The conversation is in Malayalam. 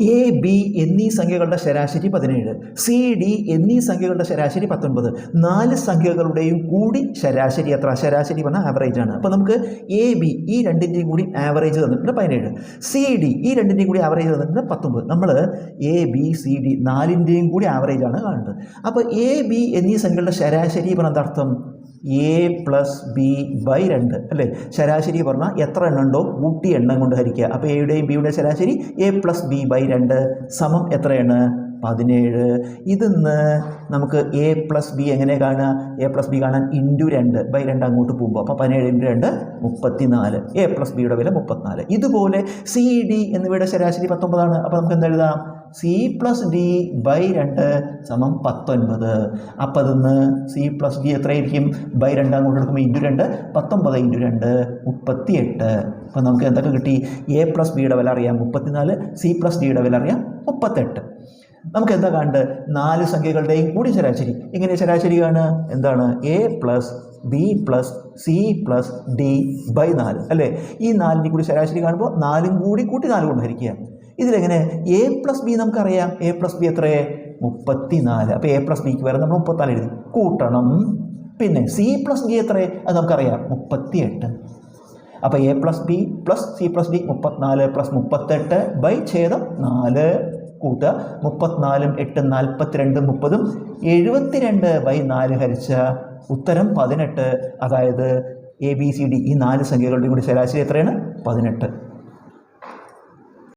എ ബി എന്നീ സംഖ്യകളുടെ ശരാശരി പതിനേഴ് സി ഡി എന്നീ സംഖ്യകളുടെ ശരാശരി പത്തൊൻപത്. നാല് സംഖ്യകളുടെയും കൂടി ശരാശരി എത്ര? ശരാശരി പറഞ്ഞാൽ ആവറേജ് ആണ്. അപ്പോൾ നമുക്ക് എ ബി ഈ രണ്ടിന്റെയും കൂടി ആവറേജ് തന്നിട്ടുണ്ട് പതിനേഴ്. സി ഡി ഈ രണ്ടിന്റെയും കൂടി ആവറേജ് തന്നിട്ടുണ്ട് പത്തൊമ്പത് നമ്മൾ എ ബി സി ഡി നാലിന്റെയും കൂടി ആവറേജ് ആണ് കാണുന്നത്. അപ്പോൾ എ ബി എന്നീ സംഖ്യകളുടെ ശരാശരി പറഞ്ഞ അർത്ഥം? എ പ്ലസ് ബി ബൈ രണ്ട്. അല്ലേ? ശരാശരി പറഞ്ഞാൽ എത്ര എണ്ണം ഉണ്ടോ? കൂട്ടി എണ്ണം കൊണ്ട് ഹരിക്കുക. അപ്പോൾ എയുടെയും ബിയുടെ ശരാശരി എ പ്ലസ് ബി ബൈ രണ്ട് സമം എത്രയാണ്? പതിനേഴ്. ഇതിന്ന് നമുക്ക് എ പ്ലസ് ബി എങ്ങനെ കാണുക? എ പ്ലസ് ബി കാണാൻ ഇന്റു രണ്ട് ബൈ രണ്ട് അങ്ങോട്ട് പോകുമ്പോൾ. അപ്പോൾ പതിനേഴ് ഇന്റു രണ്ട് മുപ്പത്തിനാല്. എ പ്ലസ് ബിയുടെ വില മുപ്പത്തിനാല്. ഇതുപോലെ സി ഡി എന്നിവയുടെ ശരാശരി പത്തൊമ്പതാണ്. അപ്പോൾ നമുക്ക് എന്ത് എഴുതാം സി പ്ലസ് ഡി ബൈ രണ്ട് സമം പത്തൊൻപത്. അപ്പം അതിന്ന് സി പ്ലസ് ഡി എത്രയായിരിക്കും? ബൈ രണ്ട് അങ്ങോട്ട് എടുക്കുമ്പോൾ ഇന്റു രണ്ട് പത്തൊമ്പത് ഇന്റു രണ്ട് മുപ്പത്തി എട്ട് അപ്പം നമുക്ക് എന്തൊക്കെ കിട്ടി? എ പ്ലസ് ബിയുടെ വില അറിയാം മുപ്പത്തിനാല്. സി പ്ലസ് ഡിയുടെ വില അറിയാം മുപ്പത്തെട്ട്. നമുക്ക് എന്താ കണ്ട്? നാല് സംഖ്യകളുടെയും കൂടി ശരാശരി. ഇങ്ങനെ ശരാശരി കാണുക എന്താണ്? A plus B plus C plus D by നാല്. അല്ലേ? ഈ നാലിന്റെ കൂടി ശരാശരി കാണുമ്പോൾ നാലും കൂടി കൂട്ടി നാല് കൊണ്ട് ഹരിക്കുക ഇതിലെങ്ങനെ? എ പ്ലസ് ബി നമുക്കറിയാം. എ പ്ലസ് ബി എത്രയേ മുപ്പത്തി നാല് അപ്പോൾ എ പ്ലസ് ബിക്ക് വരെ നമ്മൾ മുപ്പത്തിനാല് എഴുതി. കൂട്ടണം. പിന്നെ സി പ്ലസ് ഡി എത്രയേ അത് നമുക്കറിയാം. മുപ്പത്തി എട്ട് അപ്പോൾ A plus B plus C plus D മുപ്പത്തിനാല് പ്ലസ് മുപ്പത്തെട്ട് ബൈ ഛേദം നാല്. കൂട്ടുക. മുപ്പത്തിനാലും എട്ട് നാൽപ്പത്തിരണ്ടും മുപ്പതും എഴുപത്തിരണ്ട് ബൈ നാല് ഹരിച്ച ഉത്തരം പതിനെട്ട്. അതായത് എ ബി സി ഡി ഈ നാല് സംഖ്യകളുടെയും കൂടി ശരാശരി എത്രയാണ്? പതിനെട്ട്.